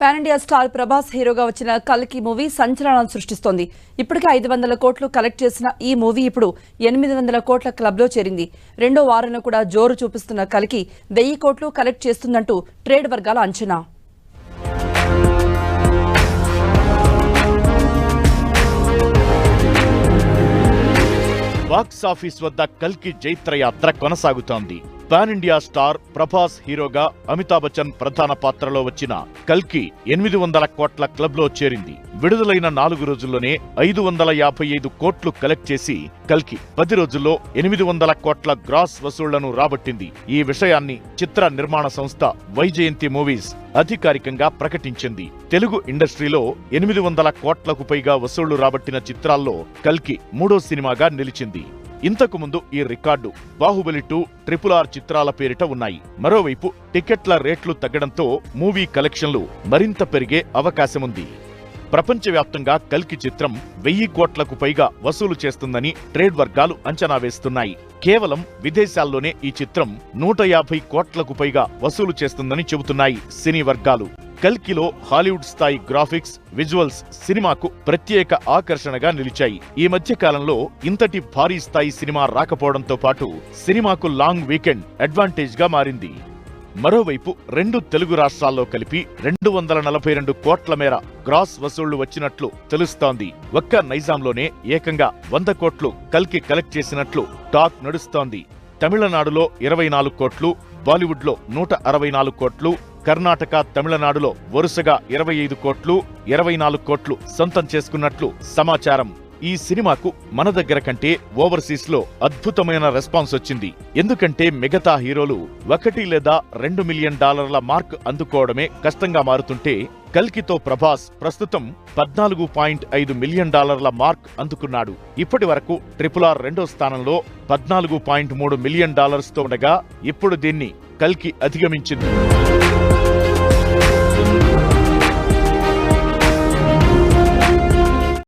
Pan India star Prabhas హీరోగా వచ్చిన కల్కి మూవీ సంచలనం సృష్టిస్తోంది. ఇప్పటికే ఐదు వందల కోట్లు కలెక్ట్ చేసిన ఈ మూవీ ఇప్పుడు ఎనిమిది వందల కోట్ల క్లబ్లో చేరింది. రెండో వారంలో కూడా జోరు చూపిస్తున్న కల్కి వెయ్యి కోట్లు కలెక్ట్ చేస్తుందంటూ ట్రేడ్ వర్గాల అంచనా. బాక్స్ ఆఫీస్ వద్ద కల్కి జైత్ర యాత్ర కొనసాగుతోంది. పాన్ ఇండియా స్టార్ ప్రభాస్ హీరోగా అమితాబ్ బచ్చన్ ప్రధాన పాత్రలో వచ్చిన కల్కి ఎనిమిది వందల కోట్ల క్లబ్లో చేరింది. విడుదలైన నాలుగు రోజుల్లోనే ఐదు వందల యాభై ఐదు కోట్లు కలెక్ట్ చేసి కల్కి పది రోజుల్లో ఎనిమిది వందల కోట్ల గ్రాస్ వసూళ్ళను రాబట్టింది. ఈ విషయాన్ని చిత్ర నిర్మాణ సంస్థ వైజయంతి మూవీస్ అధికారికంగా ప్రకటించింది. తెలుగు ఇండస్ట్రీలో ఎనిమిది వందల కోట్లకు పైగా వసూళ్ళు రాబట్టిన చిత్రాల్లో కల్కి మూడో సినిమాగా నిలిచింది. ఇంతకు ముందు ఈ record Baahubali two triple R చిత్రాల పేరిట ఉన్నాయి. మరోవైపు టికెట్ల రేట్లు తగ్గడంతో మూవీ కలెక్షన్లు మరింత పెరిగే అవకాశముంది. ప్రపంచవ్యాప్తంగా కల్కి చిత్రం వెయ్యి కోట్లకు పైగా వసూలు చేస్తుందని ట్రేడ్ వర్గాలు అంచనా వేస్తున్నాయి. కేవలం విదేశాల్లోనే ఈ చిత్రం నూట యాభై కోట్లకు పైగా వసూలు చేస్తుందని చెబుతున్నాయి సినీ వర్గాలు. కల్కిలో హాలీవుడ్ స్థాయి గ్రాఫిక్స్ విజువల్స్ సినిమాకు ప్రత్యేక ఆకర్షణగా నిలిచాయి. ఈ మధ్య కాలంలో ఇంతటి భారీ స్థాయి సినిమా రాకపోవడంతో పాటు సినిమాకు లాంగ్ వీకెండ్ అడ్వాంటేజ్గా మారింది. మరోవైపు రెండు తెలుగు రాష్ట్రాల్లో కలిపి రెండు వందల నలభై రెండు కోట్ల మేర గ్రాస్ వసూళ్ళు వచ్చినట్లు తెలుస్తోంది. ఒక్క నైజాంలోనే ఏకంగా వంద కోట్లు కల్కి కలెక్ట్ చేసినట్లు టాక్ నడుస్తోంది. తమిళనాడులో ఇరవై నాలుగు కోట్లు బాలీవుడ్లో నూట అరవై నాలుగు కోట్లు కర్ణాటక తమిళనాడులో వరుసగా ఇరవై ఐదు కోట్లు ఇరవై నాలుగు కోట్లు సొంతం చేసుకున్నట్లు సమాచారం. ఈ సినిమాకు మన దగ్గర కంటే ఓవర్సీస్లో అద్భుతమైన రెస్పాన్స్ వచ్చింది. ఎందుకంటే మిగతా హీరోలు ఒకటి లేదా రెండు మిలియన్ డాలర్ల మార్క్ అందుకోవడమే కష్టంగా మారుతుంటే కల్కితో ప్రభాస్ ప్రస్తుతం పద్నాలుగు పాయింట్ ఐదు మిలియన్ డాలర్ల మార్క్ అందుకున్నాడు. ఇప్పటి వరకు ట్రిపుల్ ఆర్ రెండో స్థానంలో పద్నాలుగు పాయింట్ మూడు మిలియన్ డాలర్స్తో ఉండగా ఇప్పుడు దీన్ని కల్కి అధిగమించింది.